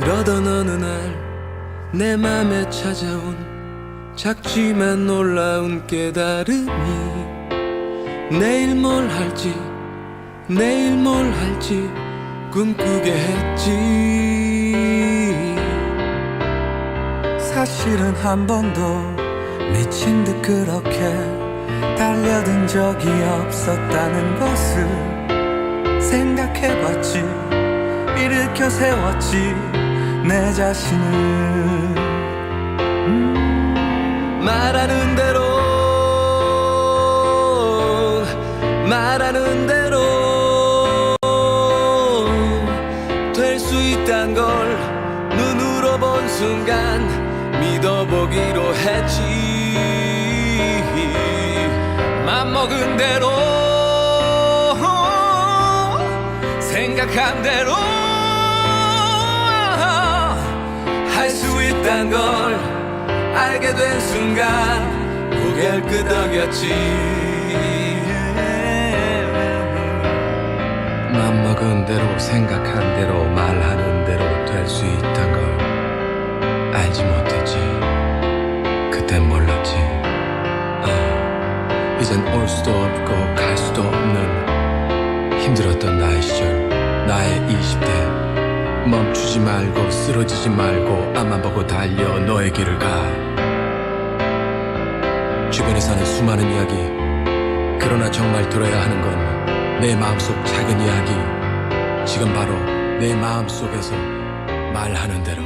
그러던 어느 날 내 맘에 찾아온 작지만 놀라운 깨달음이 내일 뭘 할지 내일 뭘 할지 꿈꾸게 했지. 사실은 한 번도 미친 듯 그렇게 달려든 적이 없었다는 것을 생각해봤지 일으켜 세웠지 내 자신을. 말하는 대로 말하는 대로 될 수 있단 걸 눈으로 본 순간 믿어보기로 했지. 맘먹은 대로 생각한 대로 있단 걸 알게 된 순간 고개를 끄덕였지. 맘먹은 대로 생각한 대로 말하는 대로 될 수 있단 걸 알지 못했지. 그땐 몰랐지. 아, 이젠 올 수도 없고 갈 수도 없는 힘들었던 나의 시절 나의 20대 멈추지 말고 쓰러지지 말고 앞만 보고 달려 너의 길을 가. 주변에 사는 수많은 이야기. 그러나 정말 들어야 하는 건 내 마음속 작은 이야기. 지금 바로 내 마음속에서 말하는 대로